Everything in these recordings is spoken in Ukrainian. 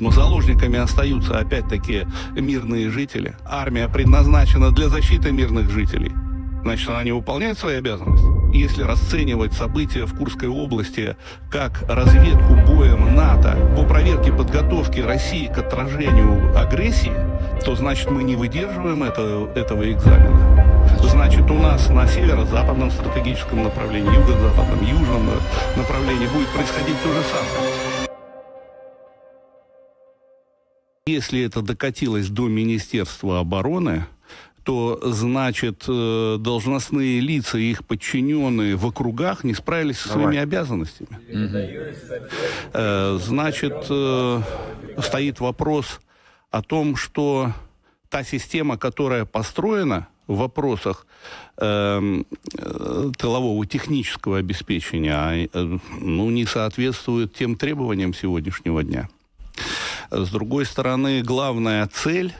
Но заложниками остаются опять-таки мирные жители. Армия предназначена для защиты мирных жителей. Значит, она не выполняет свои обязанности. Если расценивать события в Курской области как разведку боем НАТО по проверке подготовки России к отражению агрессии, то значит мы не выдерживаем это, этого экзамена. Значит, у нас на северо-западном стратегическом направлении, юго-западном, южном направлении будет происходить то же самое. Если это докатилось до Министерства обороны, то значит э, должностные лица и их подчиненные в округах не справились со своими обязанностями. Э, Значит, э, стоит вопрос о том, что та система, которая построена в вопросах эм, э, тылового технического обеспечения, а, ну, не соответствует тем требованиям сегодняшнего дня. С другой стороны, главная цель,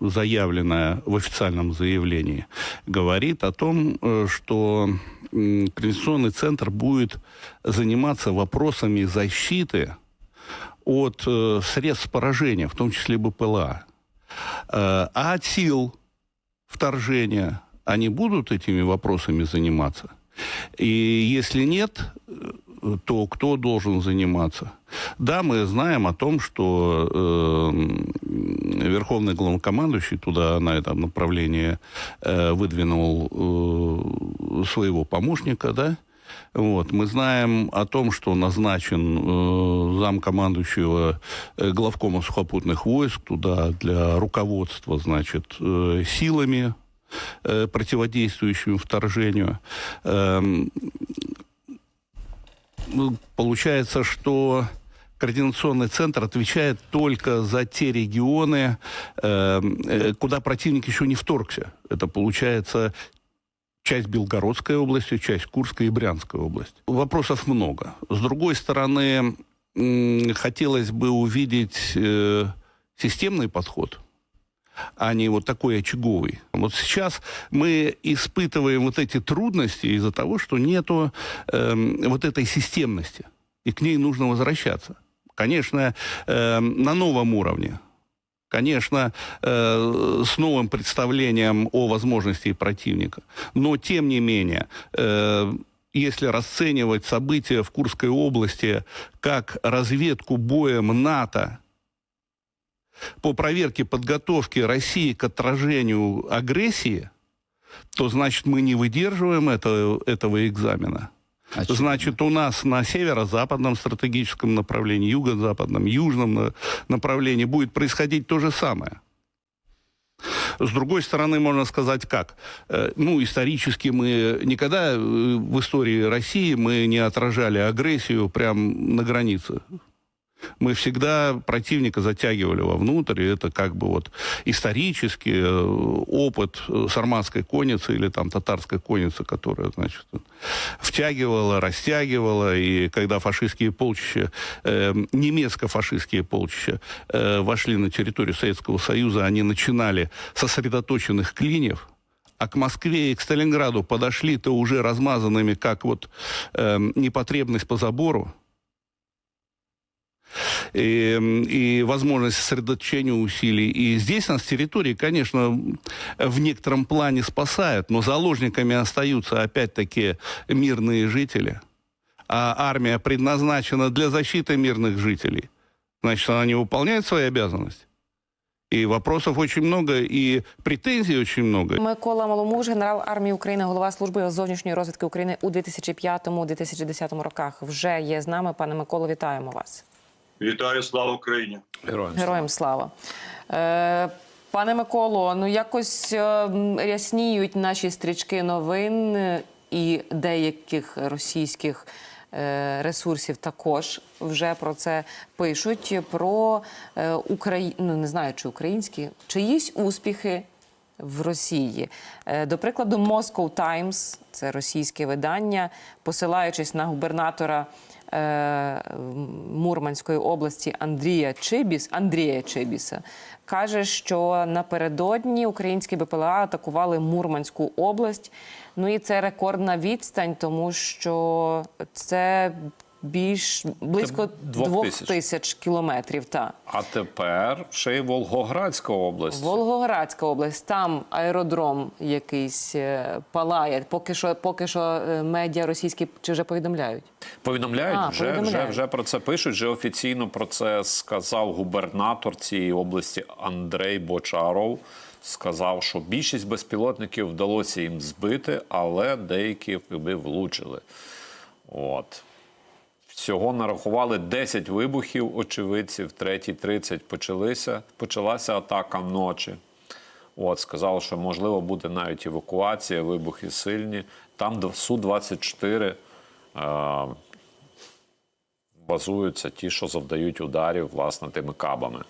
заявленная в официальном заявлении, говорит о том, э, что Координационный центр будет заниматься вопросами защиты от э, средств поражения, в том числе БПЛА. Э, а от сил вторжения они будут этими вопросами заниматься? И если нет, то кто должен заниматься? Да, мы знаем о том, что э, Верховный главнокомандующий туда на этом направлении э, выдвинул э, своего помощника, да? Вот. Мы знаем о том, что назначен э, замкомандующего э, главкома сухопутных войск туда для руководства, значит, э, силами, э, противодействующими вторжению. Ну, получается, что координационный центр отвечает только за те регионы, э, э, куда противник еще не вторгся. Это получается часть Белгородской области, часть Курской и Брянской области. Вопросов много. С другой стороны, хотелось бы увидеть э, системный подход а не вот такой очаговый. Вот сейчас мы испытываем вот эти трудности из-за того, что нету эм, вот этой системности, и к ней нужно возвращаться. Конечно, эм, на новом уровне. Конечно, э, с новым представлением о возможности противника. Но, тем не менее, э, если расценивать события в Курской области как разведку боем НАТО по проверке подготовки России к отражению агрессии, то значит мы не выдерживаем это, этого экзамена. Очевидно. Значит, у нас на северо-западном стратегическом направлении, юго-западном, южном на- направлении будет происходить то же самое. С другой стороны, можно сказать как? Э, Ну, исторически мы никогда э, в истории России мы не отражали агрессию прямо на границе. Мы всегда противника затягивали вовнутрь, и это как бы вот исторический э, опыт э, сарматской конницы или там татарской конницы, которая, значит, втягивала, растягивала, и когда фашистские полчища, э, немецко-фашистские полчища э, вошли на территорию Советского Союза, они начинали сосредоточенных клиньев, а к Москве и к Сталинграду подошли-то уже размазанными, как вот э, непотребность по забору, и, и возможность сосредоточения усилий. И здесь нас территории, конечно, в некотором плане спасают, но заложниками остаются опять-таки мирные жители. А армия предназначена для защиты мирных жителей. Значит, она не выполняет свои обязанности. И вопросов очень много, и претензий очень много. Микола Маломуж, генерал армії України, голова служби зовнішньої розвідки України у 2005-2010 роках. Вже є з нами. Пане Миколо, вітаємо вас. Вітаю, слава Україні! Героям Героям слава. Е, пане Миколо, ну якось е, рясніють наші стрічки новин і деяких російських е, ресурсів також вже про це пишуть. Про е, Украї... ну, не знаю, чи українські, чиїсь успіхи в Росії. Е, До прикладу, Moscow Times, це російське видання, посилаючись на губернатора Мурманської області Андрія Чибіс, Андрія Чибіса, каже, що напередодні українські БПЛА атакували Мурманську область. Ну і це рекордна відстань, тому що це більш близько двох двох тисяч. тисяч кілометрів. Та. А тепер ще й Волгоградська область. Волгоградська область, там аеродром якийсь е, палає. Поки що, поки що е, медіа російські чи вже повідомляють. Повідомляють, А, вже, Вже, повідомляють. вже про це пишуть. Вже офіційно про це сказав губернатор цієї області Андрей Бочаров. Сказав, що більшість безпілотників вдалося їм збити, але деякі якби влучили. От. Всього нарахували 10 вибухів очевидців, в 3.30 почалися, почалася атака ночі. От, сказали, що можливо буде навіть евакуація, вибухи сильні. Там Су-24 е, базуються ті, що завдають ударів власне тими кабами.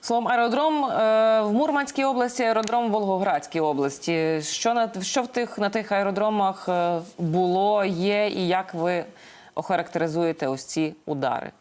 Словом, аеродром е, в Мурманській області, аеродром в Волгоградській області. Що на що в тих на тих аеродромах е, було, є, і як ви охарактеризуєте ось ці удари?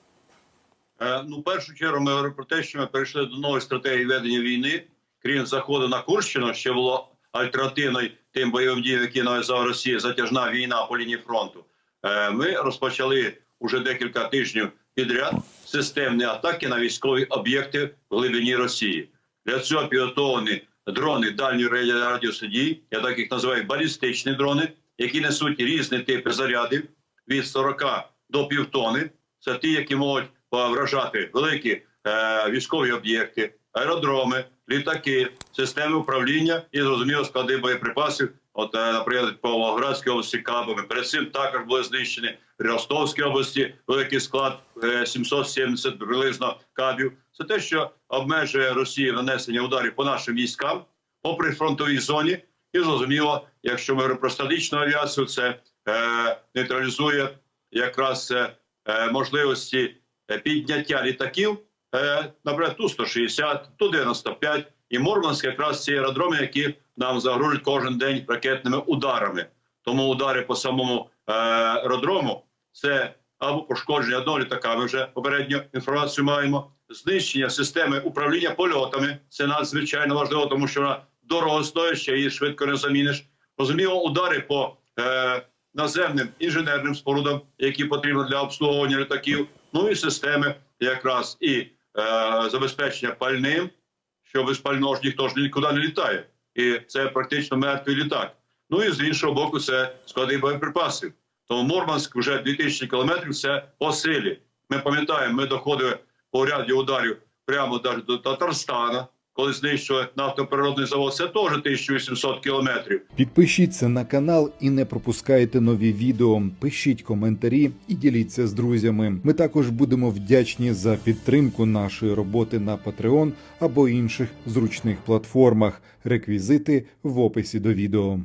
Е, Ну, в першу чергу, ми говоримо про те, що ми перейшли до нової стратегії ведення війни. Крім заходу на Курщину, ще було альтернативною тим бойовим діям, які нав'язала Росія, затяжна війна по лінії фронту. Е, Ми розпочали уже декілька тижнів підряд системні атаки на військові об'єкти в глибині Росії. Для цього підготовлені дрони дальньої раді- радіусу я так їх називаю балістичні дрони, які несуть різні типи зарядів від 40 до півтони. Це ті, які можуть вражати великі е, військові об'єкти, аеродроми, літаки, системи управління і зрозуміло склади боєприпасів. От, е, наприклад, по Волгоградській області кабами. Перед цим також були знищені Ростовській області великий склад е, 770 приблизно кабів. Це те, що обмежує Росію нанесення ударів по нашим військам по прифронтовій зоні. І зрозуміло, якщо ми говоримо про статичну авіацію, це е, нейтралізує якраз е, е, можливості е, підняття літаків, е, наприклад, Ту-160, Ту-95 і Мурманськ якраз ці аеродроми, які нам загрожують кожен день ракетними ударами. Тому удари по самому е, аеродрому це або пошкодження одного літака. Ми вже попередню інформацію маємо. Знищення системи управління польотами це надзвичайно важливо, тому що вона дорогостояща, її швидко не заміниш. Розуміло, удари по е, наземним інженерним спорудам, які потрібні для обслуговування літаків. Ну і системи якраз і е, забезпечення пальним, що без пального ж ніхто ж нікуди не літає. І це практично мертвий літак. Ну і з іншого боку, це склади боєприпасів. Тому Мурманськ вже 2000 кілометрів це по силі. Ми пам'ятаємо, ми доходили по ряді ударів прямо до Татарстана, коли знищили нафтоприродний завод. Це теж 1800 кілометрів. Підпишіться на канал і не пропускайте нові відео. Пишіть коментарі і діліться з друзями. Ми також будемо вдячні за підтримку нашої роботи на Patreon або інших зручних платформах. Реквізити в описі до відео.